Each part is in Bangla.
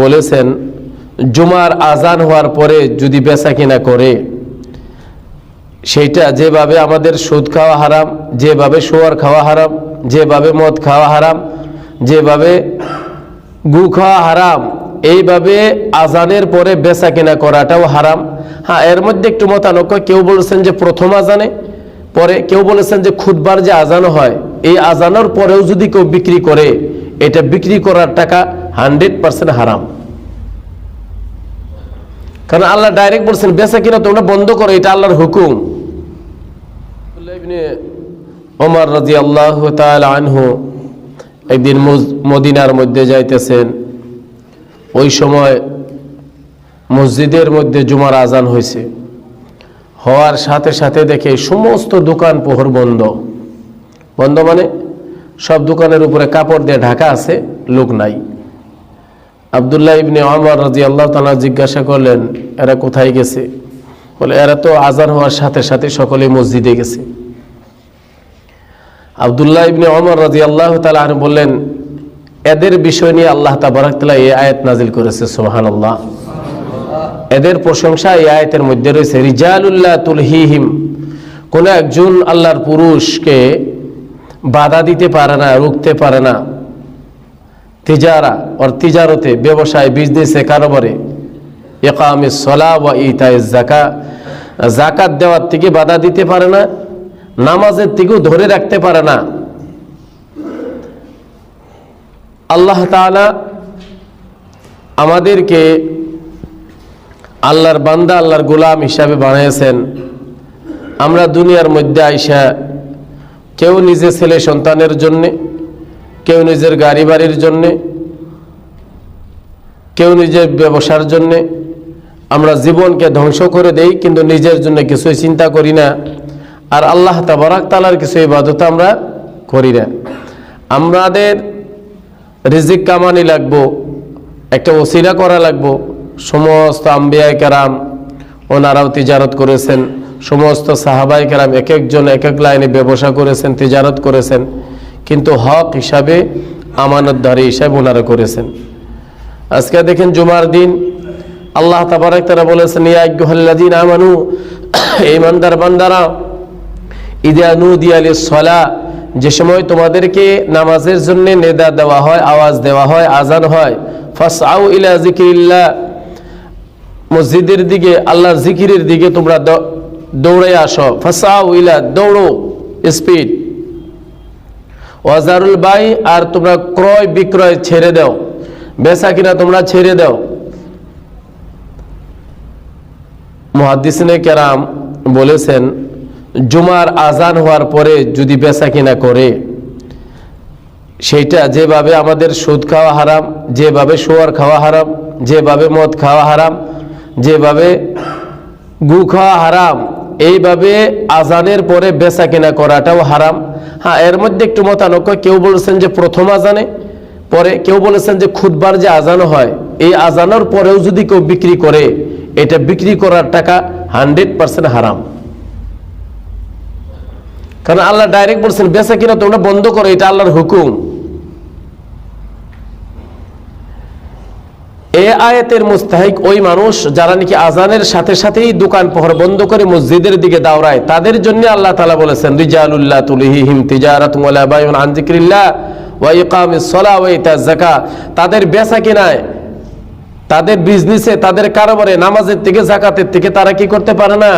বলেছেন, জুমার আজান হওয়ার পরে যদি বেচা কিনা করে, সেইটা যেভাবে আমাদের সুদ খাওয়া হারাম, যেভাবে শোয়ার খাওয়া হারাম, যেভাবে মদ খাওয়া হারাম, যেভাবে গু খাওয়া হারাম, এইভাবে আজানের পরে বেচা কিনা করাটাও হারাম। হ্যাঁ এর মধ্যে একটু মতানক্য। কেউ বলেছেন যে প্রথম আজানে, পরে কেউ বলেছেন যে খুদবার যে আজানো হয়, এই আজানোর পরেও যদি কেউ বিক্রি করে, এটা বিক্রি করার টাকা হান্ড্রেড পার্সেন্ট হারাম। কারণ আল্লাহ ডাইরেক্ট বলছেন, বেচা কিনা তোমরা বন্ধ করো, এটা আল্লাহর হুকুম। ওমর রাজি আল্লাহ আনহু একদিন মদিনার মধ্যে যাইতেছেন। ওই সময় মসজিদের মধ্যে জুমার আজান হয়েছে হওয়ার সাথে সাথে দেখে সমস্ত দোকান পোহর বন্ধ। বন্ধ মানে সব দোকানের উপরে কাপড় দিয়ে ঢাকা আছে, লোক নাই। আবদুল্লাহ ইবনে আমর রাজি আল্লাহ তালা জিজ্ঞাসা করলেন, এরা কোথায় গেছে? বলে, এরা তো আজান হওয়ার সাথে সাথে সকলে মসজিদে গেছে। আবদুল্লাহ ইবনে অমর রাজি আল্লাহ তালা বললেন, এদের বিষয় নিয়ে আল্লাহ তাবারাকতালা এই আয়াত নাজিল করেছে সোহান আল্লাহ এদের প্রশংসা এই আয়াতের মধ্যে রয়েছে রিজালুল্লাহ তুলহিহিম, কোন একজন আল্লাহর পুরুষকে বাধা দিতে পারে না, রুখতে পারে না। তিজারা ওর তিজারতে ব্যবসায় বিজনেসে কারোবারে। একামে সলা ওয়া ইতায় জাকা জাকাত দেওয়ার থেকে বাধা দিতে পারে না, নামাজের থেকেও ধরে রাখতে পারে না। আল্লাহ তাআলা আমাদেরকে আল্লাহর বান্দা, আল্লাহর গোলাম হিসাবে বানিয়েছেন। আমরা দুনিয়ার মধ্যে আইসা কেউ নিজে ছেলে সন্তানের জন্যে কেউ নিজের গাড়ি বাড়ির জন্যে, কেউ নিজের ব্যবসার জন্যে, আমরা জীবনকে ধ্বংস করে দেই, কিন্তু নিজের জন্য কিছুই চিন্তা করি না। আর আল্লাহ তাবারাক তালার কিছু ইবাদত আমরা করি না। আমাদের রিজিক কামানি লাগবো, একটা ওসিলা করা লাগবো। সমস্ত আম্বিয়াই কেরাম ওনারাও তিজারত করেছেন। সমস্ত সাহাবাই কেরাম এক একজন এক এক লাইনে ব্যবসা করেছেন, তিজারত করেছেন। কিন্তু হক হিসাবে আমানতধারী হিসাবে ওনারা করেছেন। আজকে দেখেন জুমার দিন, আল্লাহ তাবারাক তারা বলেছেন, ইয়া আইয়ুহাল্লাযীন আমানু, ঈমানদার বান্দারা ইদা নুদিয়া লিস-সালা যে সময় তোমাদেরকে নামাজের জন্য নেদা দেওয়া হয়, আওয়াজ দেওয়া হয় আজান হয়, ফাসআউ ইলা যিকরিল্লাহ, মসজিদের দিকে, আল্লাহর জিকিরের দিকে তোমরা দৌড়ে আসো ফাসাউ ইলা, দৌড়ো, স্পিড। ওয়াজারুল বাই আর তোমরা ক্রয় বিক্রয় ছেড়ে দাও। বেচা কিনা তোমরা ছেড়ে দাও। মহাদিসিনে কেরাম বলেছেন, জুমার আজান হওয়ার পরে যদি বেচা কিনা করে, সেইটা যেভাবে আমাদের সুদ খাওয়া হারাম, যেভাবে শোয়ার খাওয়া হারাম, যেভাবে মদ খাওয়া হারাম, যেভাবে গু খাওয়া হারাম এইভাবে আজানের পরে বেচা কিনা করাটাও হারাম। হ্যাঁ এর মধ্যে একটু মতানক্য, কেউ বলেছেন যে প্রথম আজানে, পরে কেউ বলেছেন যে খুদবার যে আজান হয়, এই আজানোর পরেও যদি কেউ বিক্রি করে, এটা বিক্রি করার টাকা হান্ড্রেড পার্সেন্ট হারাম। কারণ আল্লাহ ডাইরেক্ট বলছেন বেচা কিনা তোমরা বন্ধ করো, এটা আল্লাহর হুকুম। এ আয়াতের মুস্তাহিক ওই মানুষ যারা নাকি আজানের সাথে সাথেই দোকান পহর বন্ধ করে মসজিদের দিকে দাওড়ায়, তাদের জন্য আল্লাহ তালা বলেছেন, রিজালুল্লাহ তুলিহিম তিজারাতুম ওয়ালা বায়ুন আন যিকরিল্লাহ ওয়া ইকামিস সালাহ ওয়া ইতাজ যাকাত। তাদের বেচা কিনায় তাদের বিজনেসে তাদের কারবারে, নামাজের থেকে জাকাতের থেকে তারা কি করতে পারে না?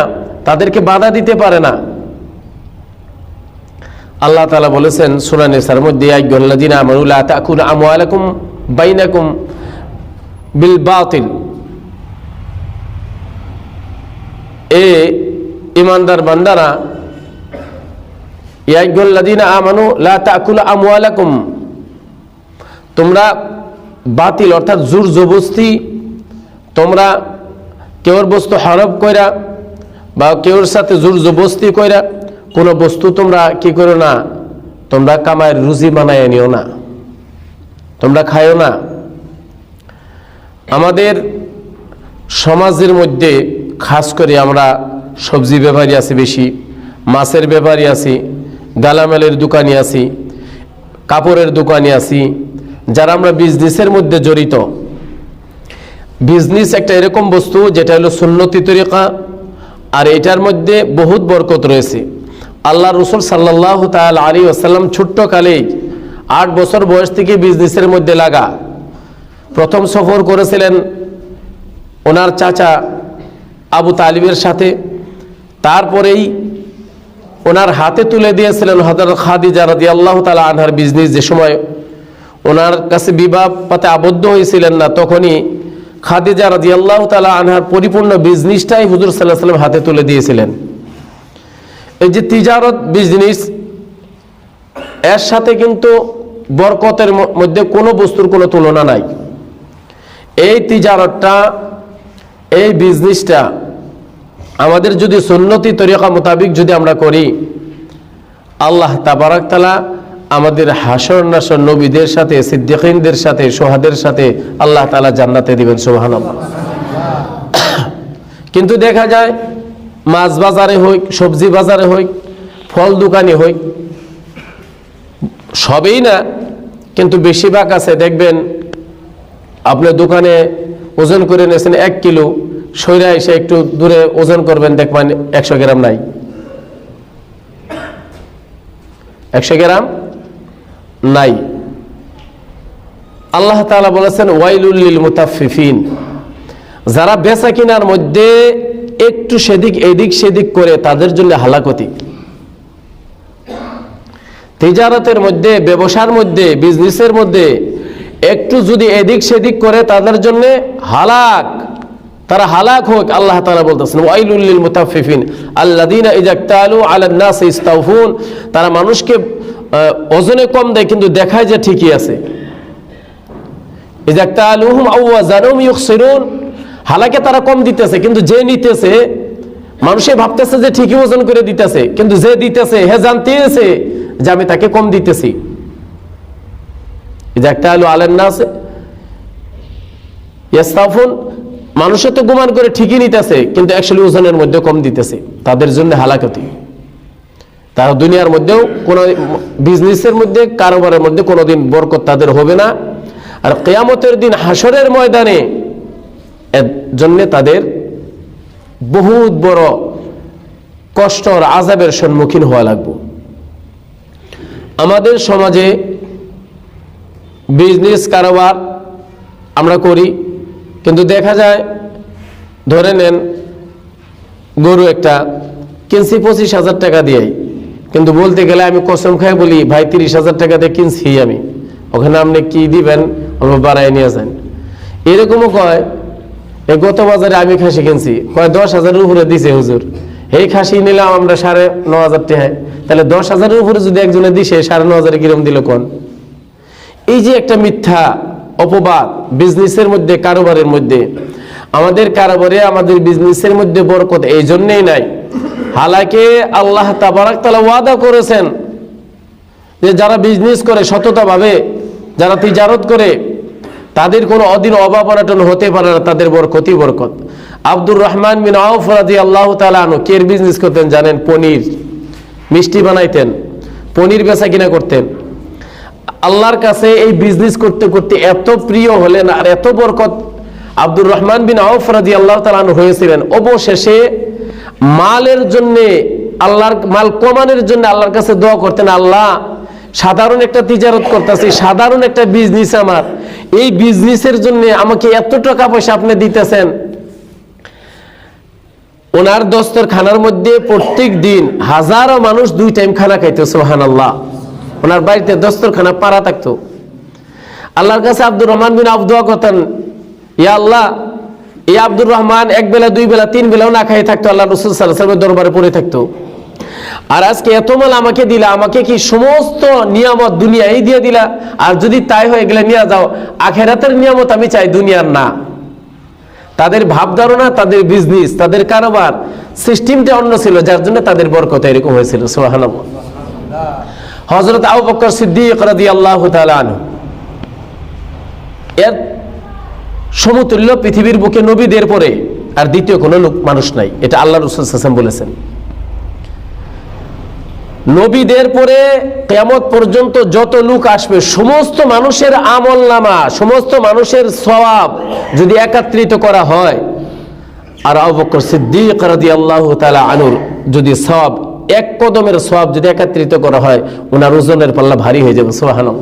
তাদেরকে বাধা দিতে পারে না। আল্লাহ তালা বলেছেন সুরানিসার মধ্যে, আইয়ুহাল্লাযীনা আমানু লা তাকুলু আমওয়ালাকুম বাইনাকুম বিল বাতিল। এ ইমানদার বান্দারা আমানু আমওয়ালাকুম। তোমরা বাতিল, অর্থাৎ জোর জবস্তি তোমরা কেউর বস্তু হরফ কইরা বা কেউর সাথে জোর জবস্তি কইরা কোনো বস্তু তোমরা কি করো না, তোমরা কামায় রুজি বানায় নিও না, তোমরা খায়ও না। আমাদের সমাজের মধ্যে খাস করে আমরা সবজি ব্যাপারী আছি বেশি, মাছের ব্যাপারী আছি গালামেলের দোকানে আছি, কাপড়ের দোকানে আছি, যারা আমরা বিজনেসের মধ্যে জড়িত। বিজনেস একটা এরকম বস্তু যেটা হলো সুন্নতি তরিকা, আর এটার মধ্যে বহুত বরকত রয়েছে। আল্লাহ রসুল সাল্লাহ তাল আলী আসাল্লাম ছোট্ট কালেই আট বছর বয়স থেকে বিজনেসের মধ্যে লাগা। প্রথম সফর করেছিলেন ওনার চাচা আবু তালিবের সাথে। তারপরেই ওনার হাতে তুলে দিয়েছিলেন হজরত খাদিজা রাদি আল্লাহ তালা আনহার বিজনেস যে সময় ওনার কাছে বিবাহ পাতে আবদ্ধ হয়েছিলেন না, তখনই খাদিজা রাজি আল্লাহ তালা আনহার পরিপূর্ণ বিজনেসটাই হুজুর সাল্লাহ সাল্লাম হাতে তুলে দিয়েছিলেন। এই যে তিজারত বিজনেস এর সাথে কিন্তু বরকতের মধ্যে কোনো বস্তুর কোনো তুলনা নাই। এই তিজারতটা, এই বিজনেসটা আমাদের যদি সুন্নতি তরিকা মোতাবিক যদি আমরা করি, আল্লাহ তাবারাক তালা আমাদের হাসর নাসর নবীদের সাথে, সিদ্দিকিনদের সাথে, সোহাদের সাথে আল্লাহ তালা জান্নাতে দিবেন সোহান কিন্তু দেখা যায়, মাছ বাজারে হোক, সবজি বাজারে হোক, ফল দোকানে হইক সবেই না, কিন্তু বেশিরভাগ আছে, দেখবেন আপনার দোকানে ওজন করে নিয়েছেন এক কিলো সৈরা এসে একটু দূরে ওজন করবেন, দেখবেন একশো গ্রাম নাই। একশো গ্রাম নাই। আল্লাহ তাআলা বলেছেন ওয়াইলুল্লিল মুতাফিফিন যারা বেচা কিনার মধ্যে একটু সেদিক, এদিক সেদিক করে, তাদের জন্য হালাকতি। তিজারতের মধ্যে, ব্যবসার মধ্যে বিজনেসের মধ্যে একটু যদি এদিক সেদিক করে তাদের জন্য হালাক, তারা হালাক হোক, আল্লাহ তাআলা বলতেছেন ওয়াইলুল্লিল ইযা ইক্তালু আলান নাস ইস্তাউফুন তারা মানুষকে ওজনে কম দেয়, কিন্তু দেখায় যে ঠিকই আছে। আও ওয়াজানুহুম ইউখসিরুন হালাকে তারা কম দিতেছে, কিন্তু যে নিতেছে, মানুষে ভাবতেছে যে ঠিকই ওজন করে দিতেছে, কিন্তু যে দিতেছে, হে জানতেছে যে আমি তাকে কম দিতেছি। ইযা ইক্তালু আলান নাস। ইয়াস্তাফুন মানুষে তো গুমান করে ঠিকই নিতেছে, কিন্তু অ্যাকচুয়ালি ওজনের মধ্যে কম দিতেছে। তাদের জন্য হালাকতি। তারা দুনিয়ার মধ্যেও কোনো বিজনেসের মধ্যে, কারোবারের মধ্যে কোনোদিন বরকত তাদের হবে না। আর কেয়ামতের দিন হাসরের ময়দানে, এর জন্যে তাদের বহুত বড় কষ্ট আর আজাবের সম্মুখীন হওয়া লাগবে। আমাদের সমাজে বিজনেস কারবার আমরা করি। কিন্তু দেখা যায়, ধরে নেন, গরু একটা কিনছি পঁচিশ হাজার টাকা দিয়ে কিন্তু বলতে গেলে আমি কসম খাই বলি, ভাই, তিরিশ হাজার টাকা দিয়ে কিনছি আমি। ওখানে আপনি কি দিবেন? অল্প বাড়াই নিয়ে যান। এরকমও কয় এই গত বাজারে আমি খাসি কিনছি। কয়, দশ হাজারের উপরে দিছে হুজুর। এই খাসি নিলাম আমরা সাড়ে ন হাজার টাকায়। তাহলে দশ হাজারের উপরে যদি একজনে দিছে, সাড়ে ন হাজারে কিরম দিল কোন? এই যে একটা মিথ্যা অপবাদ বিজনেসের মধ্যে, কারোবারের মধ্যে, আমাদের কারোবারে আমাদের বিজনেসের মধ্যে বরকত এই জন্যেই নাই। হালাকে আল্লাহ তাবারাক তালা ওয়াদা করেছেন যে যারা বিজনেস করে সততাভাবে, যারা তিজারত করে, তাদের কোনো অধীন অভাব অনাটন হতে পারে না, তাদের বরকতই বরকত। আব্দুর রহমান বিন আউফ রাদি আল্লাহ তালানো কের বিজনেস করতেন জানেন? পনির। মিষ্টি বানাইতেন। পনির বেচা কিনা করতেন। আল্লাহর কাছে এই বিজনেস করতে করতে এত প্রিয় হলেন আর এত বরকত আব্দুর রহমান বিন আউফ রাজি আল্লাহ তালান হয়েছিলেন। অবশেষে মালের জন্য আল্লাহর, মাল কমানোর জন্য আল্লাহর কাছে দোয়া করতেন, আল্লাহ, সাধারণ একটা তিজারত করতেছি, সাধারণ একটা বিজনেস আমার। এই বিজনেসের জন্য আমাকে এত টাকা পয়সা আপনি দিতেছেন। ওনার দস্তর খানার মধ্যে প্রত্যেক দিন হাজারো মানুষ দুই টাইম খানা খাইতো সোহান আল্লাহ ওনার বাড়িতে দস্তরখানা পাড়া থাকতো। আল্লাহর কাছে আব্দুর রহমান বিন আবদুয়া করতেন, ইয়া আল্লাহ, এই আব্দুর রহমান এক বেলা, দুই বেলা, তিন বেলাও না খাই থাকতো, আল্লাহ রসুল সাল্লামের দরবারে পড়ে থাকতো। আর আজকে এত মাল আমাকে দিলা, আমাকে কি সমস্ত নিয়ামত দুনিয়াই দিয়ে দিলা? আর যদি তাই হয় এগুলা নিয়ে যাও, আখেরাতের নিয়ামত আমি চাই দুনিয়ার না। তাদের ভাব ধারণা তাদের বিজনেস তাদের কারোবার সিস্টেমটা অন্য ছিল, যার জন্য তাদের বরকত এরকম হয়েছিল সোহানাল্লাহ হজরত আবু বকর সিদ্দিক রাদিয়াল্লাহু তাআলা আনহু। এর সমতুল্য পৃথিবীর বুকে নবীদের পরে আর দ্বিতীয় কোনো লোক মানুষ নাই। এটা আল্লাহ রসুল হাসান বলেছেন। নবীদের পরে কেমত পর্যন্ত যত লোক আসবে, সমস্ত মানুষের আমল নামা সমস্ত মানুষের সওয়াব যদি একত্রিত করা হয়, আর আবু বকর সিদ্দিক আল্লাহ তাআলা আনুর যদি সওয়াব এক কদমের সওয়াব যদি একত্রিত করা হয় ওনার ওজনের পাল্লা ভারী হয়ে যাবে, সুবহানাল্লাহ।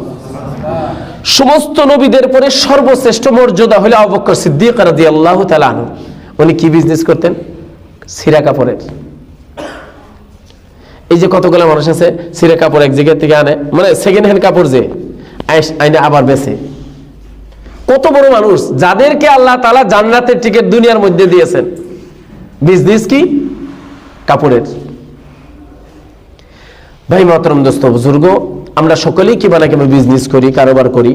সমস্ত নবীদের পরে সর্বশ্রেষ্ঠ মর্যাদা হলো আবু বকর সিদ্দিক রাদিয়াল্লাহু তাআলা আনহু। উনি কি বিজনেস করতেন? সিরা কাপড়ের। এই যে কতগুলো মানুষ আছে, সিরা কাপড় এক জায়গা থেকে আনে মানে সেকেন্ড হ্যান্ড কাপড় যে আইনে আবার বেছে কত বড় মানুষ, যাদেরকে আল্লাহ তালা জান্নাতের টিকিট দুনিয়ার মধ্যে দিয়েছেন। বিজনেস কি? কাপড়ের। ভাই মহতরম দোস্ত, বুজুর্গ, আমরা সকলেই কিবা না কিবা বিজনেস করি, কারোবার করি?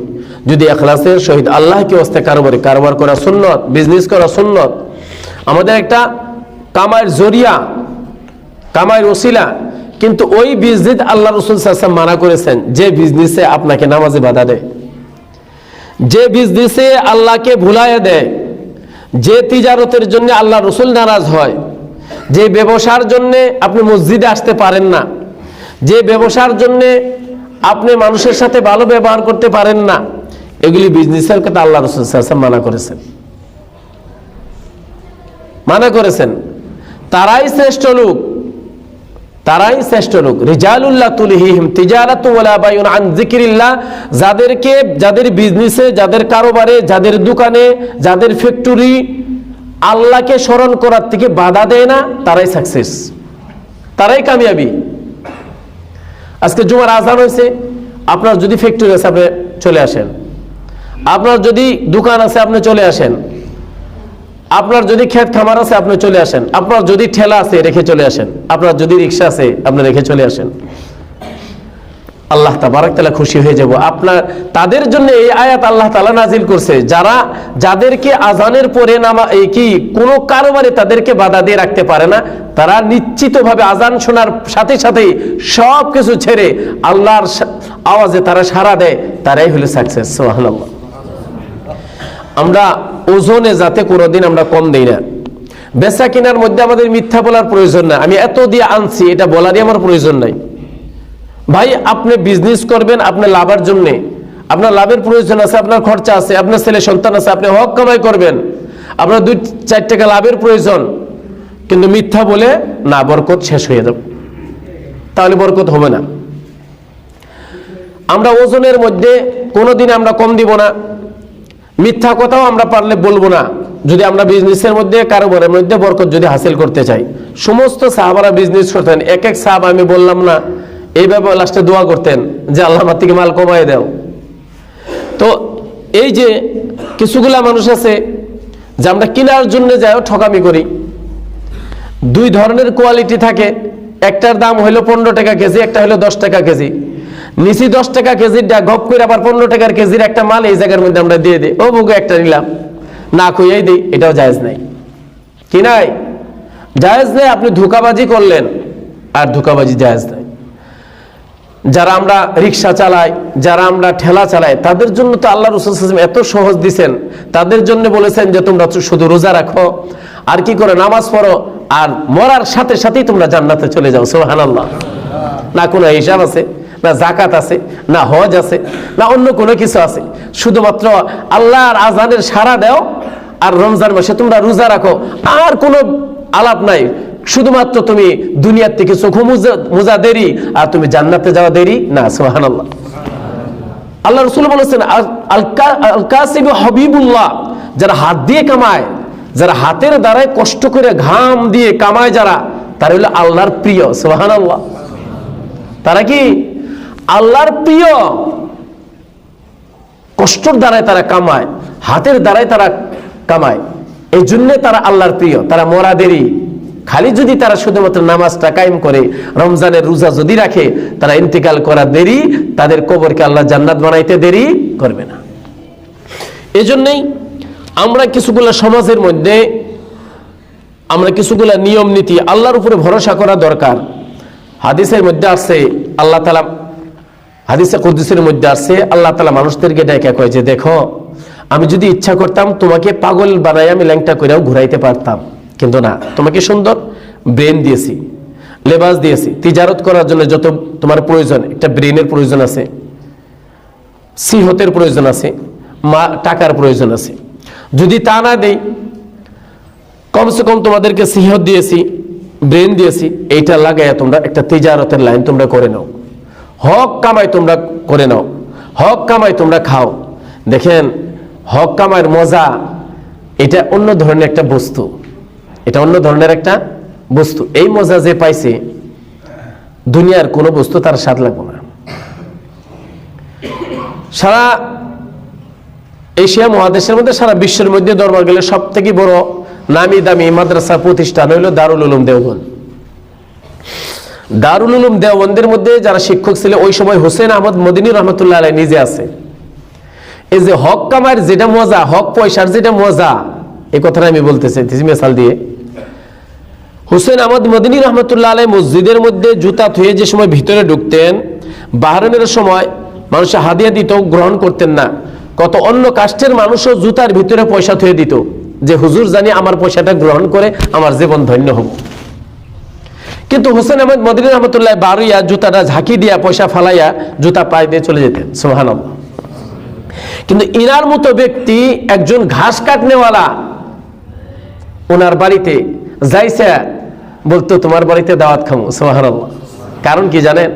যদি এখলাসের সহিত আল্লাহকে ওস্তে কারোবারে কারোবার করা সুন্নত বিজনেস করা সুন্নত, আমাদের একটা কামাইয়ের জরিয়া কামাইয়ের ওসিলা, কিন্তু ওই বিজনেস আল্লাহ রসুল সাল্লাম মানা করেছেন, যে বিজনেসে আপনাকে নামাজে বাধা দেয়। যে বিজনেসে আল্লাহকে ভুলাইয়া দেয়, যে তিজারতের জন্য আল্লাহ রসুল নারাজ হয়, যে ব্যবসার জন্য আপনি মসজিদে আসতে পারেন না যে ব্যবসার জন্য আপনি মানুষের সাথে ভালো ব্যবহার করতে পারেন না, এগুলি বিজনেসের কথা আল্লাহ রসুল মানা করেছেন। মানা করেছেন, তারাই শ্রেষ্ঠ লোক, তারাই শ্রেষ্ঠ লোক। রিজালুল্লাহ তুলিহিম তিজারাতু যাদেরকে, যাদের বিজনেসে যাদের কারোবারে, যাদের দোকানে, যাদের ফ্যাক্টরি আল্লাহকে স্মরণ করার থেকে বাধা দেয় না, তারাই সাকসেস তারাই কামিয়াবি। আজকে জুমার আজান হয়েছে, আপনার যদি ফ্যাক্টরি আছে, আপনি চলে আসেন। আপনার যদি দোকান আছে, আপনি চলে আসেন। আপনার যদি ক্ষেত খামার আছে, আপনি চলে আসেন। আপনার যদি ঠেলা আছে, রেখে চলে আসেন। আপনার যদি রিক্সা আছে, আপনি রেখে চলে আসেন। আল্লাহ তাবারাক তালা খুশি হয়ে যাব। আপনার, তাদের জন্য এই আয়াত আল্লাহ তালা নাজিল করছে। যারা, যাদেরকে আজানের পরে নামা, এই কি, কোনো কারোবারে তাদেরকে বাধা দিয়ে রাখতে পারে না তারা নিশ্চিতভাবে আজান শোনার সাথে সাথেই সব কিছু ছেড়ে আল্লাহর আওয়াজে তারা সাড়া দেয়, তারাই হলো সাকসেস আমরা ওজনে যাতে কোনোদিন আমরা কম দেই না। বেচা কেনার মধ্যে আমাদের মিথ্যা বলার প্রয়োজন না আমি এত দিয়ে আনছি, এটা বলারই আমার প্রয়োজন নাই। ভাই, আপনি বিজনেস করবেন, আপনার লাভের জন্য। আপনার লাভের প্রয়োজন আছে, আপনার খরচা আছে, আপনার ছেলে সন্তান আছে, আপনি হক কামাই করবেন। আপনার দুই, চার টাকা লাভের প্রয়োজন। কিন্তু মিথ্যা বলে না, বরকত শেষ হয়ে যাবে। তাহলে বরকত হবে না। আমরা ওজনের মধ্যে কোনোদিন আমরা কম দিব না। মিথ্যা কথাও আমরা পারলে বলব না। যদি আমরা বিজনেসের মধ্যে, কারোবারের মধ্যে বরকত যদি হাসিল করতে চাই। সমস্ত সাহাবারা বিজনেস করতেন। এক এক সাহাব আমি বললাম না, এইভাবে লাস্টে দোয়া করতেন যে, আল্লাহ আমার থেকে মাল কমায় দাও। তো এই যে কিছুগুলা মানুষ আছে, যে আমরা কেনার জন্য যাই ঠকামি করি। দুই ধরনের কোয়ালিটি থাকে। একটার দাম হলো পনেরো টাকা কেজি, একটা হলো দশ টাকা কেজি। নিচি দশ টাকা কেজির ডা গপ করে আবার পনেরো টাকার কেজির একটা মাল এই জায়গার মধ্যে আমরা দিয়ে দিই। ও বুকে একটা নিলাম। না খুঁয়েই দিই, এটাও জায়েজ নাই। কি নাই? জায়েজ নেই, আপনি ধোকাবাজি করলেন। আর ধোকাবাজি জায়েজ নাই। যারা আমরা রিক্সা চালাই, যারা আমরা ঠেলা চালাই, তাদের জন্য তো আল্লাহ রসুল এত সহজ দিছেন। তাদের জন্য বলেছেন যে তোমরা শুধু রোজা রাখো। আর কি করে? নামাজ পড়ো। আর মরার সাথে সাথেই তোমরা জান্নাতে চলে যাও সোহান আল্লাহ না কোনো হিসাব আছে, না জাকাত আছে, না হজ আছে, না অন্য কোনো কিছু আছে। শুধুমাত্র আল্লাহর আজানের সারা দাও আর রমজান মাসে তোমরা রোজা রাখো, আর কোনো আলাপ নাই। শুধুমাত্র তুমি দুনিয়ার থেকে চোখ মোজা দেরি, আর তুমি জান্নাতে যাওয়া দেরি, না সোহান আল্লাহ আল্লাহ রসুল বলেছেন, আল- কাসিব হাবিবুল্লাহ, যারা হাত দিয়ে কামায় যারা হাতের দ্বারাই কষ্ট করে ঘাম দিয়ে কামায় যারা, তারা হলো আল্লাহর প্রিয় সোহান আল্লাহ তারা কি? আল্লাহর প্রিয়। কষ্টর দ্বারাই তারা কামায়, হাতের দ্বারাই তারা কামায়। এই জন্যে তারা আল্লাহর প্রিয়, তারা মরা দেরি। খালি যদি তারা শুধুমাত্র নামাজটা কায়েম করে, রমজানের রোজা যদি রাখে, তারা ইন্তেকাল করা দেরি, তাদের কবরকে আল্লাহ জান্নাত বানাইতে দেরি করবে না। এজন্যই আমরা কিছুগুলো সমাজের মধ্যে, আমরা কিছুগুলা নিয়ম নীতি আল্লাহর উপরে ভরসা করা দরকার। হাদিসের মধ্যে আছে, আল্লাহ তালা হাদিসে কুদ্দুসের মধ্যে আছে, আল্লাহ তালা মানুষদেরকে ডেকে কয় যে, দেখো, আমি যদি ইচ্ছা করতাম তোমাকে পাগল বানাই আমি ল্যাংটা করেও ঘুরাইতে পারতাম। কিন্তু না, তোমাকে সুন্দর ব্রেন দিয়েছি, লেবাস দিয়েছি। তিজারত করার জন্য যত তোমার প্রয়োজন, একটা ব্রেনের প্রয়োজন আছে, সিহতের প্রয়োজন আছে, মা, টাকার প্রয়োজন আছে। যদি তা না দেই কমসে কম তোমাদেরকে সিহত দিয়েছি, ব্রেন দিয়েছি, এইটা লাগাইয়া তোমরা একটা তেজারতের লাইন তোমরা করে নাও। হক কামাই তোমরা করে নাও। হক কামাই তোমরা খাও। দেখেন, হক কামাইয়ের মজা, এটা অন্য ধরনের একটা বস্তু। এটা অন্য ধরনের একটা বস্তু। এই মজা যে পাইছে, দুনিয়ার কোনো বস্তু তার স্বাদ লাগবে না। সারা এশিয়া মহাদেশের মধ্যে সারা বিশ্বের মধ্যে দরবার গেলে সব থেকে বড় নামি দামি মাদ্রাসা প্রতিষ্ঠান হইল দারুল উলুম দেওবন্দ। দারুল উলুম দেওবন্দের মধ্যে যারা শিক্ষক ছিল, ওই সময় হোসেন আহমদ মদিনী রহমতুল্লাহ আলাই নিজে আছে। এই যে হক কামার যেটা মজা, হক পয়সার যেটা মজা, এই কথাটা আমি বলতে চাইতেছি মেসাল দিয়ে। হুসেন আহমদ মদিনী রহমতুল্লাহ আলাই মসজিদের মধ্যে জুতা থুয়ে যে সময় ভিতরে ঢুকতেন বাহারনের সময় মানুষ হাদিয়া দিত গ্রহণ করতেন না। কত অন্য কাষ্টের মানুষও জুতার ভিতরে পয়সা থুয়ে দিত যে, হুজুর, জানি আমার পয়সাটা গ্রহণ করে আমার জীবন ধন্য হব কিন্তু হোসেন আহমদ মদিনী রহমতুল্লাহ বারুইয়া জুতাটা ঝাঁকি দিয়া, পয়সা ফালাইয়া জুতা পায়ে দিয়ে চলে যেতেন সোহান কিন্তু ইনার মতো ব্যক্তি, একজন ঘাস কাটনেওয়ালা, ওনার বাড়িতে যাইছে বলতো, তোমার বাড়িতে দাওয়াত খামো সোহান কারণ কি জানেন?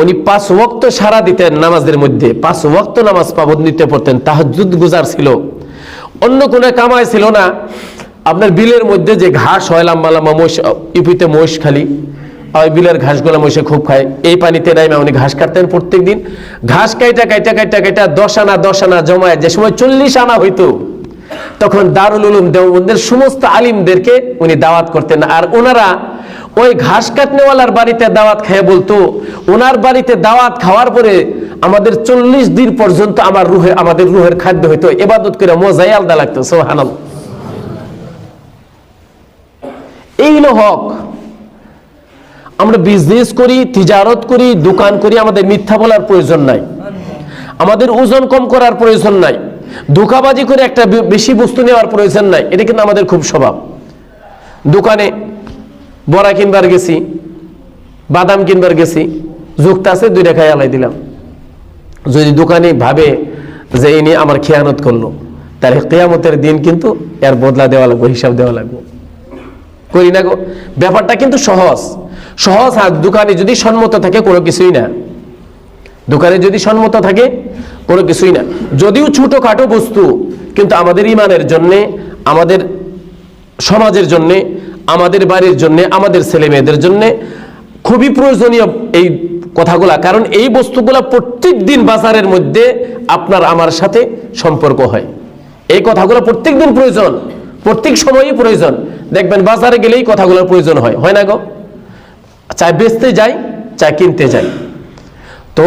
উনি পাঁচ ওয়াক্ত সারা দিতেন নামাজের মধ্যে, পাঁচ ওয়াক্ত নামাজ পাবন্দিতে পড়তেন তাহাজুদ গুজার ছিল। অন্য কোনো কামাই ছিল না। আপনার বিলের মধ্যে যে ঘাস হয়, লাম্বা লাম্বা মহিষ, ইপিতে মহিষ খালি ওই বিলের ঘাসগুলো মহিষে খুব খায়। এই পানিতে নাইমা উনি ঘাস কাটতেন প্রত্যেক দিন ঘাস কাইটা কাইটা কাইটা কাইটা দশ আনা দশ আনা জমায়, যে সময় চল্লিশ আনা হইতো, তখন দারুল উলুম দেওবন্দের সমস্ত আলিমদেরকে উনি দাওয়াত করতেন। আর ওনারা ওই ঘাস কাটনেওয়ালার বাড়িতে দাওয়াত খেয়ে বলতো, ওনার বাড়িতে দাওয়াত খাওয়ার পরে আমাদের চল্লিশ দিন পর্যন্ত আমার রুহে, আমাদের রুহের খাদ্য হইতো, এবাদত করে মজাই আলাদা লাগতো সোহানাল এই হলো হক। আমরা বিজনেস করি, তিজারত করি, দোকান করি, আমাদের মিথ্যা বলার প্রয়োজন নাই। আমাদের ওজন কম করার প্রয়োজন নাই। ধোকাবাজি করে একটা বেশি বস্তু নেওয়ার প্রয়োজন নাই। এটা কিন্তু আমাদের খুব স্বভাব। দোকানে বড়া কিনবার গেছি, বাদাম কিনবার গেছি, যুক্ত আছে দুই খাই আলাই দিলাম। যদি দোকানে ভাবে যে ইনি আমার খেয়ানত করল, তাহলে কেয়ামতের দিন কিন্তু এর বদলা দেওয়া লাগবে, হিসাব দেওয়া লাগবে। করি না গো, ব্যাপারটা কিন্তু সহজ। সহজ আর দোকানে যদি সম্মত থাকে, কোনো কিছুই না। দোকানে যদি সম্মত থাকে, কোনো কিছুই না। যদিও ছোটোখাটো বস্তু, কিন্তু আমাদের ইমানের জন্যে, আমাদের সমাজের জন্যে আমাদের বাড়ির জন্যে, আমাদের ছেলে মেয়েদের জন্যে খুবই প্রয়োজনীয় এই কথাগুলা। কারণ এই বস্তুগুলা প্রত্যেক দিন বাজারের মধ্যে আপনার আমার সাথে সম্পর্ক হয়। এই কথাগুলো প্রত্যেক দিন প্রয়োজন। প্রত্যেক সময়ই প্রয়োজন। দেখবেন বাজারে গেলেই কথাগুলোর প্রয়োজন হয়। হয় না গো? চাই বেচতে যাই, চাই কিনতে যাই। তো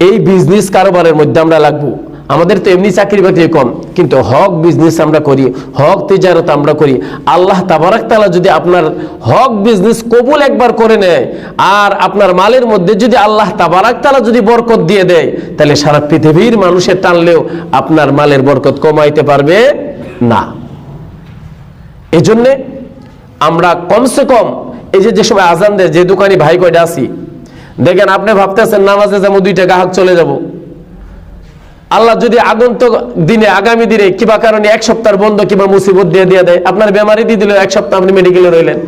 এই বিজনেস কারোবারের মধ্যে আমরা লাগবো। আমাদের তো এমনি চাকরি বাকরি কম, কিন্তু হক বিজনেস আমরা করি, হক তিজারত আমরা করি। আল্লাহ তাবারাক তালা যদি আপনার হক বিজনেস কবুল একবার করে নেয়, আর আপনার মালের মধ্যে যদি আল্লাহ তাবারাক তালা যদি বরকত দিয়ে দেয়, তাহলে সারা পৃথিবীর মানুষের টানলেও আপনার মালের বরকত কমাইতে পারবে না। এই জন্যে আমরা কমসে কম, এই যে যে সময় আজান দেয়, যে দোকানি ভাই কয়টা আছি, দেখেন আপনি ভাবতেছেন নামাজে যাব, দুইটা গ্রাহক চলে যাব। আল্লাহ যদি আগন্তক দিনে, আগামী দিনে কিবা কারণে এক সপ্তাহ বন্ধ কিংবা মুসিবত দিয়ে দিয়ে দেয়, আপনার বেমারি দিয়ে দিল এক সপ্তাহ আপনি মেডিকেলে রইলেন।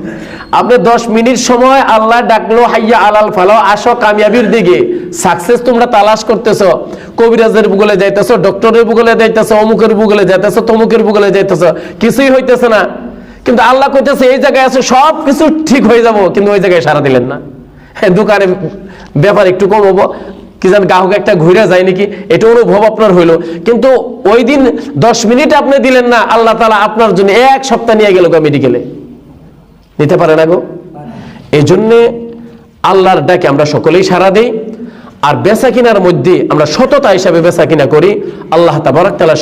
আপনি দশ মিনিট সময় আল্লাহ ডাকলো, হাইয়া আলাল ফালাও আসো কামিয়াবির দিকে। সাকসেস তোমরা তালাশ করতেছ। কবিরাজের বুগলে যাইতেছ ডক্টরের বুগলে যাইতেছ, অমুকের বুগলে যাইতেছ, তমুকের বুগলে যাইতেছ। কিছুই হইতেছে না। কিন্তু আল্লাহ কইতেছে, এই জায়গায় আছে সব কিছু ঠিক হয়ে যাব। কিন্তু ওই জায়গায় সারা দিলেন না। হ্যাঁ দোকানে ব্যাপার একটু কম হব কি জান গ্রাহক একটা ঘুরে যায় নাকি, এটা অনুভব আপনার হইল। কিন্তু ওই দিন দশ মিনিট আপনি দিলেন না, আল্লাহ তালা আপনার জন্য এক সপ্তাহ নিয়ে গেল মেডিকেলে নিতে পারে না গো? এই জন্যে আল্লাহর ডাকে আমরা সকলেই সারা দিই, আর বেচা কিনার মধ্যে আমরা সততা হিসাবে বেচা কিনা করি। আল্লাহ তাবারক তালা